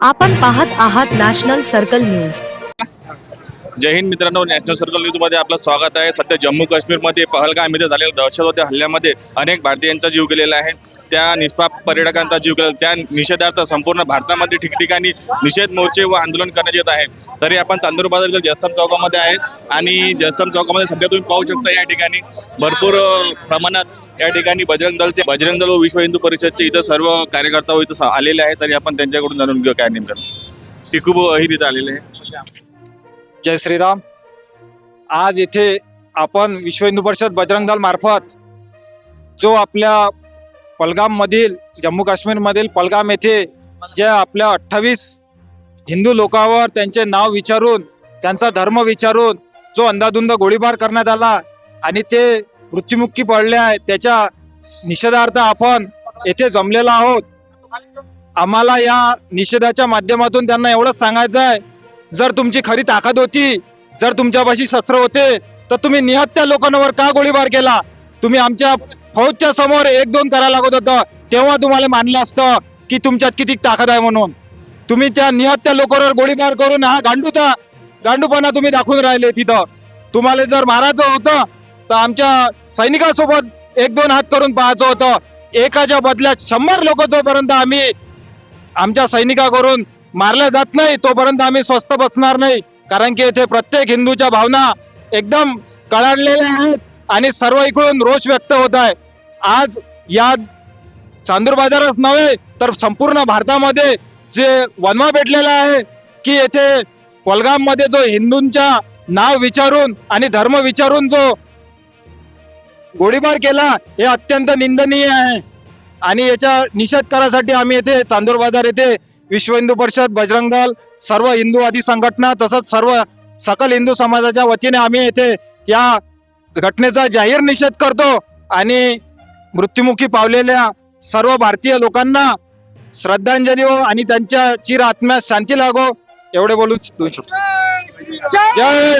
आपण पाहत आहात नॅशनल सर्कल न्यूज. जय हिंद मित्रांनो नॅशनल सर्कल न्यूजमध्ये आपलं स्वागत आहे. सध्या जम्मू काश्मीरमध्ये पहलगाम इथे झालेल्या दहशतवादी हल्ल्यामध्ये अनेक भारतीयांचा जीव गेलेला आहे. त्या निष्पाप पर्यटकांचा जीव गेला त्या निषेधार्थ संपूर्ण भारतामध्ये ठिकठिकाणी निषेध मोर्चे व आंदोलन करण्यात येत आहे. तरी आपण चांदूर बाजार जयस्तंभ चौकामध्ये आहे. आणि जयस्तंभ चौकामध्ये सध्या तुम्ही पाहू शकता या ठिकाणी भरपूर प्रमाणात या ठिकाणी बजरंग दलचे बजरंग दल व विश्व हिंदू परिषदचे इथं सर्व कार्यकर्ता इथं आलेले आहेत तरी आपण त्यांच्याकडून जाणून घेऊ काय नेमकं. टिकू अहिर इथं आलेले जय श्रीराम. आज येथे आपण विश्व हिंदू परिषद बजरंग दल मार्फत जो आपल्या पलगाम मधील जम्मू काश्मीर मधील पलगाम येथे जे आपल्या अठ्ठावीस हिंदू लोकांवर त्यांचे नाव विचारून त्यांचा धर्म विचारून जो अंधाधुंद गोळीबार करण्यात आला आणि ते मृत्युमुखी पडले आहे त्याच्या निषेधार्थ आपण येथे जमलेलो आहोत. आम्हाला या निषेधाच्या माध्यमातून त्यांना एवढंच सांगायचं आहे. जर तुमची खरी ताकद होती जर तुमच्यापाशी शस्त्र होते तर तुम्ही निहत्या लोकांवर का गोळीबार केला? तुम्ही आमच्या फौजच्या समोर एक दोन करायला लागत होतं. तेव्हा तुम्हाला मानलं असतं की तुमच्यात किती ताकद आहे म्हणून. तुम्ही त्या निहत्या लोकांवर गोळीबार करून हा गांडूता गांडूपणा तुम्ही दाखवून राहिले तिथं. तुम्हाला जर मारायचं होतं तर आमच्या सैनिकासोबत एक दोन हात करून पाहायचं होतं. एकाच्या बदल्यात शंभर लोक जोपर्यंत आम्ही आमच्या सैनिकाकडून मारल्या जात नाही तोपर्यंत आम्ही स्वस्त बसणार नाही. कारण की येथे प्रत्येक हिंदूच्या भावना एकदम कळाडलेल्या आहेत आणि सर्व इकडून रोष व्यक्त होत आहे. आज या चांदूर बाजारच नव्हे तर संपूर्ण भारतामध्ये जे वनवा भेटलेला आहे की येथे कोलगाममध्ये जो हिंदूंच्या नाव विचारून आणि धर्म विचारून जो गोळीबार केला हे अत्यंत निंदनीय आहे. आणि याचा निषेध करायसाठी आम्ही येथे चांदूर बाजार येथे विश्व हिंदू परिषद बजरंग दल सर्व हिंदूवादी संघटना तसंच सर्व सकल हिंदू समाजाच्या वतीने आम्ही येथे या घटनेचा जाहीर निषेध करतो. आणि मृत्युमुखी पावलेल्या सर्व भारतीय लोकांना श्रद्धांजली हो आणि त्यांच्या चिर आत्म्यास शांती लागो एवढे बोलून जय